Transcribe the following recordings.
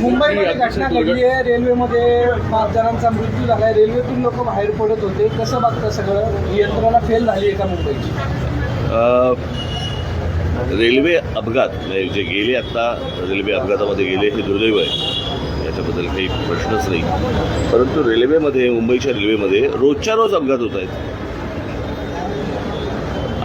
मुंबईमध्ये घटना घडली आहे. रेल्वेमध्ये पाच जणांचा मृत्यू झाला आहे रेल्वेतून लोक बाहेर पडत होते. कसं बघतं सगळं? यंत्रणा फेल झाली आहे का मुंबईची रेल्वे अपघात. म्हणजे जे गेले आत्ता रेल्वे अपघातामध्ये गेले हे दुर्दैव आहे. याच्याबद्दल काही प्रश्नच नाही. परंतु रेल्वेमध्ये मुंबईच्या रेल्वेमध्ये रोजच्या रोज अपघात होत आहेत.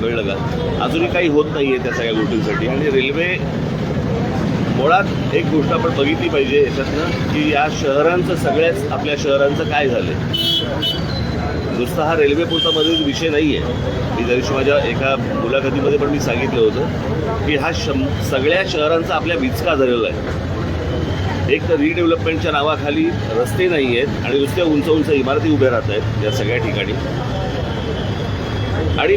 कळलं का? अजूनही काही होत नाही आहे त्या सगळ्या गोष्टींसाठी. आणि रेल्वे मुळात एक गोष्ट आपण बघितली पाहिजे याच्यातनं की या शहरांचं सगळ्याच आपल्या शहरांचं काय झालं नुसता हा रेल्वे पुरतामध्येच विषय नाही आहे मी त्या माझ्या एका मुलाखतीमध्ये पण मी सांगितलं होतं की हा शं सगळ्या शहरांचा आपल्या विचका झालेला आहे. एक तर रिडेव्हलपमेंटच्या नावाखाली रस्ते नाही आहेत आणि नुसत्या उंच उंच इमारती उभ्या राहत आहेत या सगळ्या ठिकाणी. आणि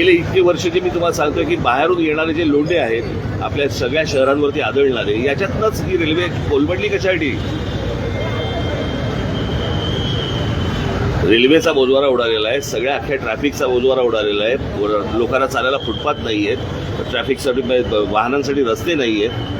गेले इतके वर्ष जे मी तुम्हाला सांगतोय की बाहेरून येणारे जे लोंढे आहेत आपल्या सगळ्या शहरांवरती आदळणारे याच्यातनंच ही रेल्वे कोलमडली कशासाठी रेल्वेचा बोजवारा उडालेला आहे सगळ्या अख्ख्या ट्रॅफिकचा बोजवारा उडालेला आहे. लोकांना चालायला फुटपाथ नाही आहेत ट्रॅफिकसाठी वाहनांसाठी रस्ते नाही आहेत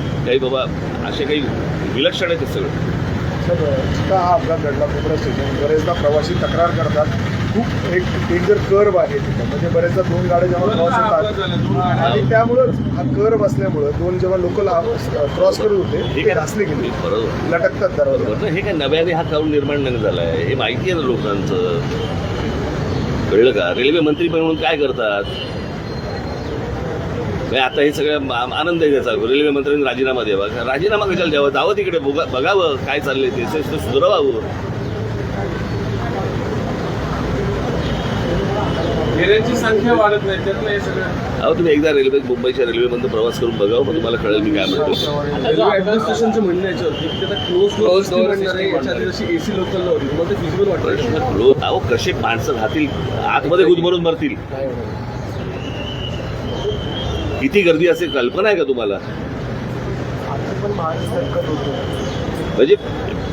काही बाबा असे काही विलक्षण आहे ते सगळं. सर हा अपघात घडला कोपरा स्टेशन बरेचदा प्रवासी तक्रार करतात. खूप एक डेंजर कर्व आहे तिथं. म्हणजे बरेचदा दोन गाड्या जेव्हा क्रॉस होतात आणि त्यामुळंच हा कर्व असल्यामुळं दोन जेव्हा लोकल क्रॉस करत होते ते आहे घासले गेले. बरोबर. लटकतात दरवाजा. हे काय नव्याने हा काऊन निर्माण नाही झाला आहे. हे माहिती आहे ना लोकांचं. कळलं का? रेल्वे मंत्री म्हणून काय करतात? आता हे सगळं आनंद आहे त्याचा. रेल्वे मंत्र्यांनी राजीनामा द्यावा. राजीनामा कशाला द्यावा? जावं तिकडे बघा- बघावं काय चाललंय ते. ते ते सुधारावं. फेऱ्यांची संख्या वाढत नाही त्यातलं हे सगळं. अहो तुम्ही एकदा रेल्वे मुंबईच्या रेल्वेमधून प्रवास करून बघावं मग तुम्हाला कळेल मी काय म्हणतो. रेल्वे ऍडमिनिस्ट्रेशनचं म्हणणं आता क्लोज Closed door आहे system जशी एसी लोकलला होती तुम्हाला ते फिजिबल वाटतं. प्रश्न क्लो अहो कसे माणसं राहतील? आतमध्ये गुदमरून मरतील. किती गर्दी असेल कल्पना आहे का तुम्हाला? म्हणजे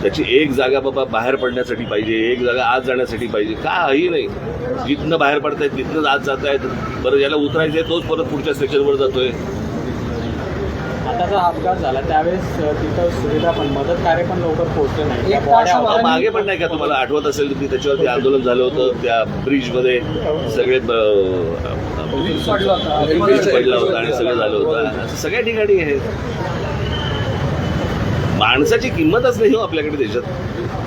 त्याची एक जागा बाबा बाहेर पडण्यासाठी पाहिजे एक जागा आत जाण्यासाठी पाहिजे काही नाही? जिथनं बाहेर पडतायत तिथनंच आत जात आहेत बरं ज्याला उतरायचंय तोच परत पुढच्या स्टेशनवर जातोय. आता जो अपघात झाला त्यावेळेस तिथं सुविधा पण मदत कार्य पण लवकर पोहोचले नाही. मागे पण नाही का तुम्हाला आठवत असेल की त्याच्यावरती आंदोलन झालं होतं त्या ब्रिजमध्ये सगळे Bridge पडला होता. ब्रिज पडला होता आणि सगळं झालं होतं असं सगळ्या ठिकाणी आहे माणसाची किंमतच नाही हो आपल्याकडे देशात.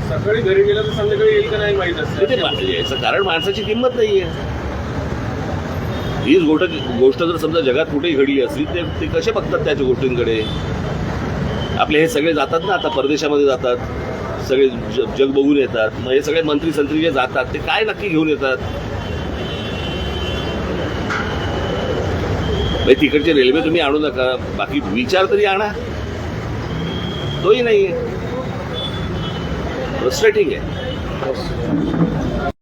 सकाळी घरी गेलं तर संध्याकाळी येईल का नाही माहीत असतं. याचं कारण माणसाची किंमत नाहीये हीच गोष्ट गोष्ट जर समजा जगात कुठेही घडली असली ते ते कसे बघतात त्याच्या गोष्टींकडे? आपले हे सगळे जातात ना आता परदेशामध्ये जातात. सगळे जग बघून येतात. मग हे सगळे मंत्री संत्री जे जातात ते काय नक्की घेऊन येतात? म्हणजे तिकडची रेल्वे तुम्ही आणू नका. बाकी विचार तरी आणा. तोही नाही आहे फ्रस्ट्रेटिंग आहे.